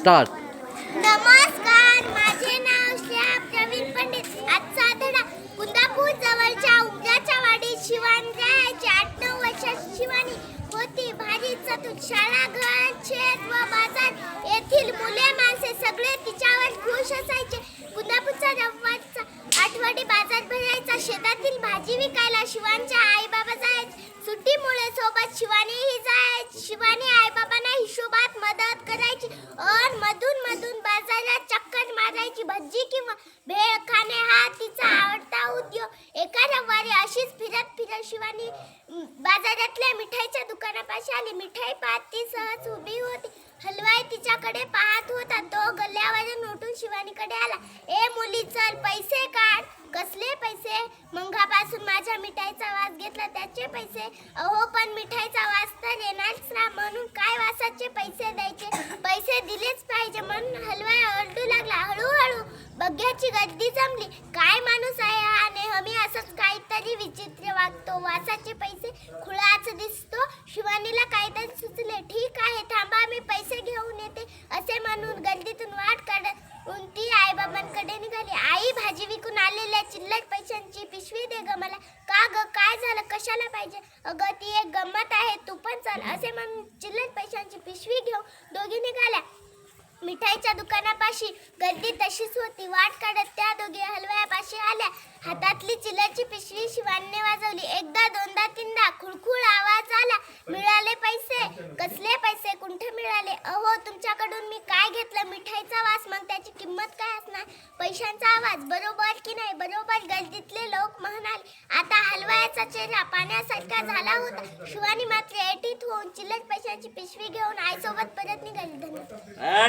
Start नमस्कार माझे नाव श्रेया प्रवीण पंडित. आजचा धडा कुंदापूर जवळच्या उमऱ्याच्या वाडी शिवानी राहायची आठ नऊ वर्षाची शिवानी होती. भाजी चतुर शाळा घर शेत व बाजार येथील मुले माणसे सगळे तिच्यावर खुश असायचे. कुंदापूरचा रविवारचा आठवडी बाजार भरायचा. शेतातील भाजी विकायला शिवांच्या आई बाबा जायचे. सुट्टीमुळे सोबत शिवानीही जायच. शिवानी आई बाबांना हिशोबात मदत कर भेळ खाणे हा तिचा आवडता उद्योग. एका रविवारी अशीच फिरत फिरत शिवानी बाजारातल्या मिठाईच्या दुकानापाशी आली. मिठाई पाहत ती सहज उभी होती. हलवाई तिच्याकडे पाहत होता. तो गल्ल्यावरून उठून शिवानीकडे आला. ए मुली चल पैसे काढ. कसले पैसे? मंगापासून माझ्या मिठाईचा वास घेतला. त्याचे पैसे? अहो पण मिठाईचा वास तर येणारच ना. म्हणून काय वासाचे पैसे द्यायचे? पैसे दिलेच पाहिजे. म्हणून हलवाई बघ्याची गर्दी जमली. काय माणूस आहे हा? नेहमी असंच काहीतरी विचित्र वागतो. वासाचे पैसे खुळाच दिसतो. शिवानीला काहीतरी सुचले. ठीक आहे थांबा मी पैसे घेऊन येते. असे म्हणून गर्दीतून वाट काढत ती आई बाबांकडे निघाली. आई भाजी विकून आलेल्या चिल्लर पैशांची पिशवी दे ग मला. का ग? काय झालं? कशाला पाहिजे? अगं ती एक गंमत आहे. तू पण चल. असे म्हणून चिल्लर पैशांची पिशवी घेऊन दोघी निघाल्या. मिठाईच्या दुकान दुकानापाशी गर्दी तशीच होती. वाट काढत त्या दोघी हलव्यापाशी आल्या. हातातली चिलरची पिशवी शिवानने वाजवली. एकदा दोनदा तीनदा खुळखुळ आवाज आला. मिळाले पैसे. कसले पैसे? कुठे मिळाले? अहो तुमच्याकडून मी काय घेतलं? मिठाईचा वास. मग त्याची किंमत काय असणार? पैशांचा आवाज. बरोबर की नाही? बरोबर. गर्दीतले लोक म्हणाले आता हलवायाचा चेहरा पाण्यासारखा झाला होता. शिवानी मात्र एटीत होऊन चिल्लर पैशांची पिशवी घेऊन आईसोबत परत निघाली. धन्यवाद.